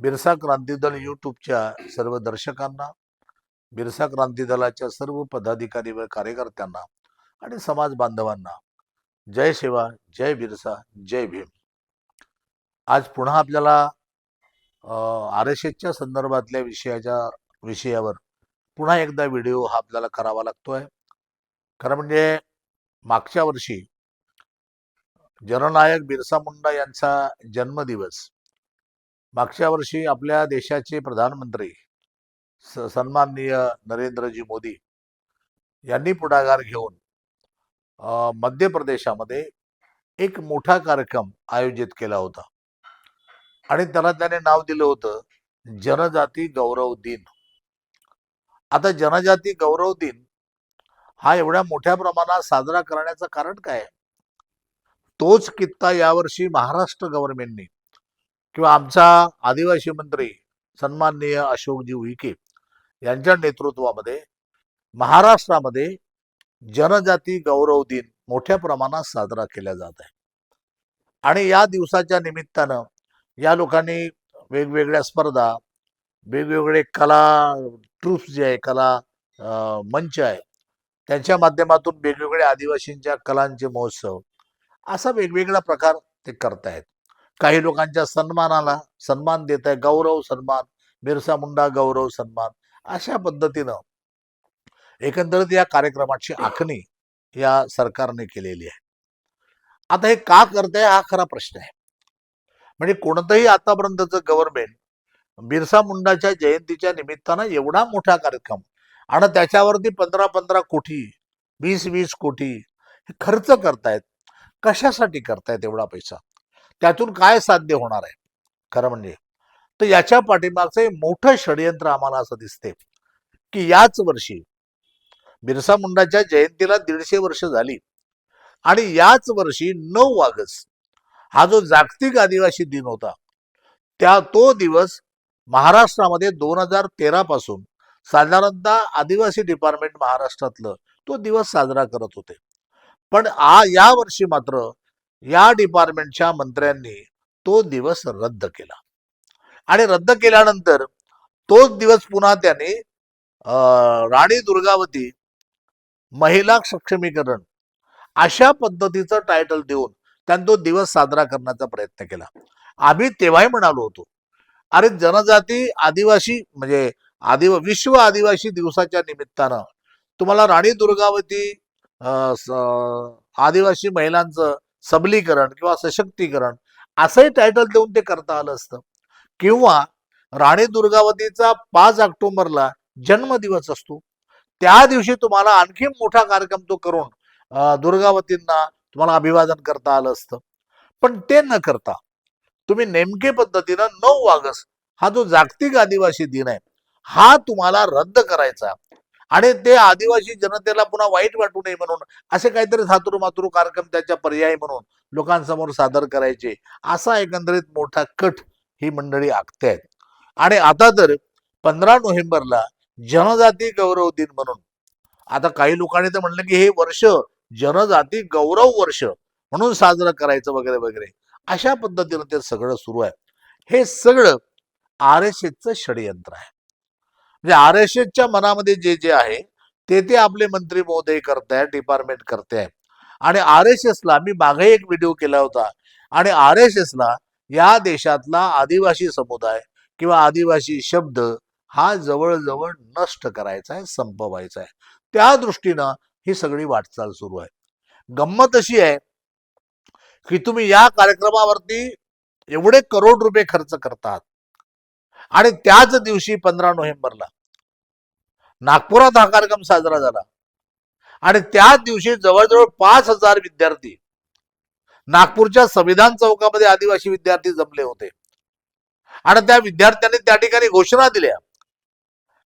बिरसा क्रांती दल यूट्यूबच्या सर्व दर्शकांना बिरसा क्रांती दलाच्या सर्व पदाधिकारी व कार्यकर्त्यांना आणि समाज बांधवांना जय शिवा जय बिरसा जय भीम. आज पुन्हा आपल्याला आर एस एसच्या संदर्भातल्या विषयाच्या विषयावर पुन्हा एकदा व्हिडिओ हा आपल्याला करावा लागतोय. खरं म्हणजे मागच्या वर्षी जननायक बिरसा मुंडा यांचा जन्मदिवस मागच्या वर्षी आपल्या देशाचे प्रधानमंत्री स- सन्माननीय नरेंद्रजी मोदी यांनी पुढाकार घेऊन मध्य प्रदेशामध्ये एक मोठा कार्यक्रम आयोजित केला होता. आणि त्याला त्याने नाव दिलं होतं जनजाती गौरव दिन. आता जनजाती गौरव दिन हा एवढ्या मोठ्या प्रमाणात साजरा करण्याचं कारण काय? तोच कित्ता यावर्षी महाराष्ट्र गव्हर्नमेंटनी किंवा आमचा आदिवासी मंत्री सन्माननीय अशोकजी उईके यांच्या नेतृत्वामध्ये महाराष्ट्रामध्ये जनजाती गौरव दिन मोठ्या प्रमाणात साजरा केला जात आहे. आणि या दिवसाच्या निमित्तानं या लोकांनी वेगवेगळ्या स्पर्धा वेगवेगळे कला ट्रूप्स जे आहे कला मंच आहे त्यांच्या माध्यमातून वेगवेगळ्या आदिवासींच्या कलांचे महोत्सव असा वेगवेगळा प्रकार ते करतायत काही लोकांच्या सन्मानाला सन्मान देत आहे. गौरव सन्मान बिरसा मुंडा गौरव सन्मान अशा पद्धतीनं एकंदरीत या कार्यक्रमाची आखणी या सरकारने केलेली आहे. आता हे का करताय हा खरा प्रश्न आहे. म्हणजे कोणतंही आतापर्यंतचं गव्हर्नमेंट बिरसा मुंडाच्या जयंतीच्या निमित्तानं एवढा मोठा कार्यक्रम आणि त्याच्यावरती पंधरा पंधरा कोटी वीस वीस कोटी हे खर्च करतायत. कशासाठी करतायत एवढा पैसा? त्यातून काय साध्य होणार आहे? खरं म्हणजे तर याच्या पाठीमागचं मोठं षडयंत्र आम्हाला असं दिसते की याच वर्षी बिरसा मुंडाच्या जयंतीला दीडशे वर्ष झाली आणि याच वर्षी नऊ ऑगस्ट हा जो जागतिक आदिवासी दिन होता त्या तो दिवस महाराष्ट्रामध्ये दोन हजार तेरा पासून साधारणतः आदिवासी डिपार्टमेंट महाराष्ट्रातलं तो दिवस साजरा करत होते. पण आ या वर्षी मात्र या डिपार्टमेंटच्या मंत्र्यांनी तो दिवस रद्द केला. आणि रद्द केल्यानंतर तोच दिवस पुन्हा त्याने अं, राणी दुर्गावती महिला सक्षमीकरण अशा पद्धतीचं टायटल देऊन त्यांनी तो दिवस साजरा करण्याचा प्रयत्न केला. आम्ही तेव्हाही म्हणालो होतो अरे जनजाती आदिवासी म्हणजे आदिव विश्व आदिवासी दिवसाच्या निमित्तानं तुम्हाला राणी दुर्गावती अं, आदिवासी महिलांचं सबलीकरण किंवा सशक्तीकरण असंही टायटल देऊन ते करता आलं असतं. किंवा राणी दुर्गावतीचा पाच ऑक्टोबरला जन्मदिवस असतो. त्या दिवशी तुम्हाला आणखी मोठा कार्यक्रम तो करून दुर्गावतींना तुम्हाला अभिवादन करता आलं असतं. पण ते न करता तुम्ही नेमके पद्धतीनं नऊ ऑगस्ट हा जो जागतिक आदिवासी दिन आहे हा तुम्हाला रद्द करायचा आणि ते आदिवासी जनतेला पुन्हा वाईट वाटू नये म्हणून असे काहीतरी थातुरू मातुरू कार्यक्रम त्याच्या पर्याय म्हणून लोकांसमोर सादर करायचे असा एकंदरीत मोठा कट ही मंडळी आखतायत. आणि आता तर पंधरा नोव्हेंबरला जनजाती गौरव दिन म्हणून. आता काही लोकांनी तर म्हणलं की हे वर्ष जनजाती गौरव वर्ष म्हणून साजरं करायचं वगैरे वगैरे. अशा पद्धतीनं ते सगळं सुरू आहे. हे सगळं आर एस एसचं षडयंत्र आहे. म्हणजे आर एस एसच्या मनामध्ये जे जे आहे ते ते आपले मंत्री महोदय करताय डिपार्टमेंट करताय. आणि आर एस एसला मी मागे एक व्हिडिओ केला होता. आणि आर एस एसला या देशातला आदिवासी समुदाय किंवा आदिवासी शब्द हा जवळजवळ नष्ट करायचा आहे संपवायचा आहे. त्या दृष्टीनं ही सगळी वाटचाल सुरू आहे. गंमत अशी आहे की तुम्ही या कार्यक्रमावरती एवढे करोड रुपये खर्च करतात. आणि त्याच दिवशी पंधरा नोव्हेंबरला नागपुरात हा कार्यक्रम साजरा झाला. आणि त्याच दिवशी जवळजवळ पाच हजार विद्यार्थी नागपूरच्या संविधान चौकामध्ये आदिवासी विद्यार्थी जमले होते. आणि त्या विद्यार्थ्यांनी त्या ठिकाणी घोषणा दिल्या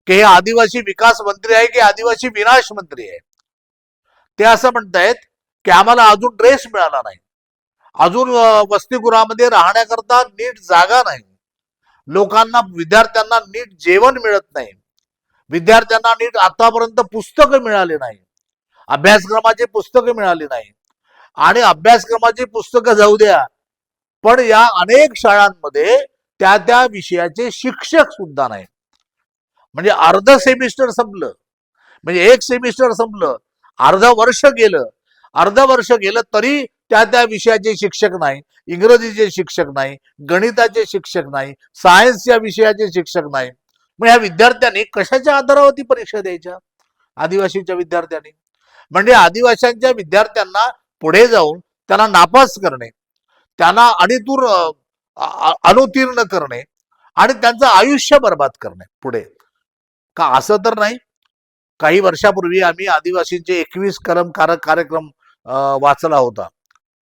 की हे आदिवासी विकास मंत्री आहे की आदिवासी विनाश मंत्री आहे. ते असं म्हणतायत की आम्हाला अजून ड्रेस मिळाला नाही. अजून वसतिगृहामध्ये राहण्याकरता नीट जागा नाही. लोकांना विद्यार्थ्यांना नीट जेवण मिळत नाही. विद्यार्थ्यांना नीट आतापर्यंत पुस्तकं मिळाली नाही. अभ्यासक्रमाची पुस्तकं मिळाली नाही. आणि अभ्यासक्रमाची पुस्तकं जाऊ द्या पण या अनेक शाळांमध्ये त्या त्या विषयाचे शिक्षक सुद्धा नाही म्हणजे अर्ध सेमिस्टर संपलं. म्हणजे एक सेमिस्टर संपलं. अर्ध वर्ष गेलं. अर्ध वर्ष गेलं तरी त्या त्या विषयाचे शिक्षक नाही इंग्रजीचे शिक्षक नाही गणिताचे शिक्षक नाही सायन्स या विषयाचे शिक्षक नाही. मग ह्या विद्यार्थ्यांनी कशाच्या आधारावरती परीक्षा द्यायच्या? आदिवासीच्या विद्यार्थ्यांनी. म्हणजे आदिवासींच्या विद्यार्थ्यांना पुढे जाऊन त्यांना नापास करणे त्यांना अनितूर अनुतीर्ण करणे आणि त्यांचं आयुष्य बर्बाद करणे पुढे. का असं तर नाही? काही वर्षापूर्वी आम्ही आदिवासींचे एकवीस करमकारक कार्यक्रम वाचला होता.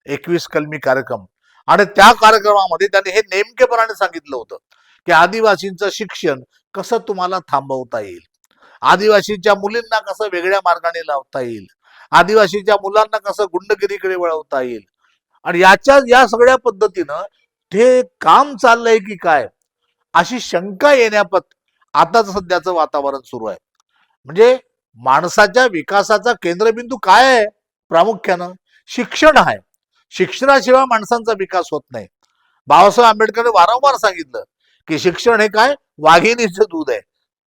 एकवीस कलमी कार्यक्रम. आणि त्या कार्यक्रमामध्ये त्यांनी हे नेमकेपणाने सांगितलं होतं की आदिवासींचं शिक्षण कसं तुम्हाला थांबवता येईल? आदिवासींच्या मुलींना कसं वेगळ्या मार्गाने लावता येईल? आदिवासीच्या मुलांना कसं गुंडगिरीकडे वळवता येईल? आणि याच्या या सगळ्या पद्धतीनं ते काम चाललंय की काय? अशी शंका येण्यापत आता सध्याचं वातावरण सुरू आहे. म्हणजे माणसाच्या विकासाचा केंद्रबिंदू काय आहे? प्रामुख्यानं शिक्षण आहे. शिक्षणाशिवाय माणसांचा विकास होत नाही. बाबासाहेब आंबेडकरने वारंवार सांगितलं की शिक्षण हे काय? वाघिणीचं दूध आहे.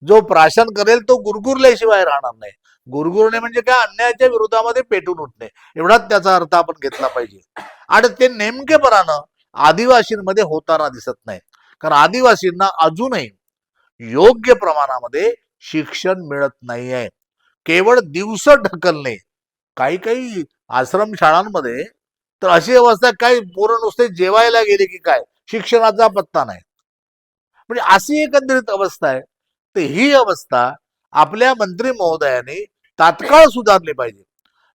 जो प्राशन करेल तो गुरगुरल्याशिवाय राहणार नाही. गुरगुरणे म्हणजे काय? अन्यायाच्या विरोधामध्ये पेटून उठणे. एवढाच त्याचा अर्थ आपण घेतला पाहिजे. आणि ते नेमकेपणानं आदिवासींमध्ये होताना दिसत नाही. कारण आदिवासींना अजूनही योग्य प्रमाणामध्ये शिक्षण मिळत नाही आहे केवळ दिवस ढकलणे. काही काही आश्रम शाळांमध्ये तर अशी अवस्था काही पोरं नुसते जेवायला गेले की काय? शिक्षणाचा पत्ता नाही. म्हणजे अशी एकंदरीत अवस्था आहे. तर ही अवस्था आपल्या मंत्री महोदयाने तात्काळ सुधारली पाहिजे.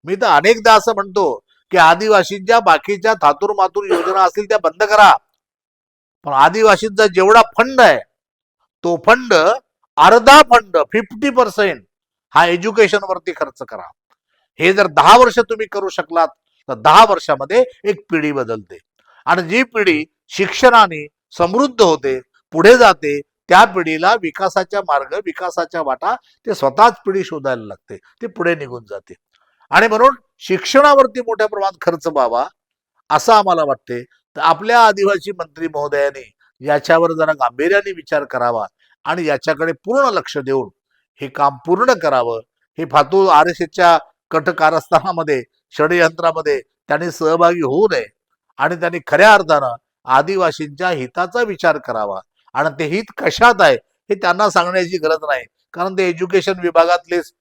मी तर अनेकदा असं म्हणतो की आदिवासींच्या बाकीच्या थातूर मातूर योजना असतील त्या बंद करा. पण आदिवासींचा जेवढा फंड आहे तो फंड अर्धा फंड फिफ्टी पर्सेंट हा एज्युकेशन वरती खर्च करा. हे जर दहा वर्ष तुम्ही करू शकलात तर दहा वर्षामध्ये एक पिढी बदलते. आणि जी पिढी शिक्षणाने समृद्ध होते पुढे जाते त्या पिढीला विकासाच्या मार्ग विकासाच्या वाटा ते स्वतःच पिढी शोधायला लागते. ते पुढे निघून जाते. आणि म्हणून शिक्षणावरती मोठ्या प्रमाणात खर्च व्हावा असं आम्हाला वाटते. तर आपल्या आदिवासी मंत्री महोदयाने याच्यावर जरा गांभीर्याने विचार करावा आणि याच्याकडे पूर्ण लक्ष देऊन हे काम पूर्ण करावं. हे फातू आर एस एसच्या कट कारस्थानामध्ये षडयंत्रामध्ये त्यांनी सहभागी होऊ नये. आणि त्यांनी खऱ्या अर्थानं आदिवासींच्या हिताचा विचार करावा. आणि ते हित कशात आहे हे त्यांना सांगण्याची गरज नाही. कारण ते एज्युकेशन विभागातलेच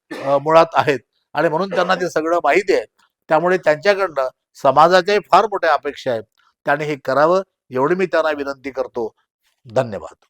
मुळात आहेत. आणि म्हणून त्यांना ते सगळं माहिती आहे. त्यामुळे त्यांच्याकडनं समाजाच्याही फार मोठ्या अपेक्षा आहेत. त्याने हे करावं एवढी मी त्यांना विनंती करतो. धन्यवाद.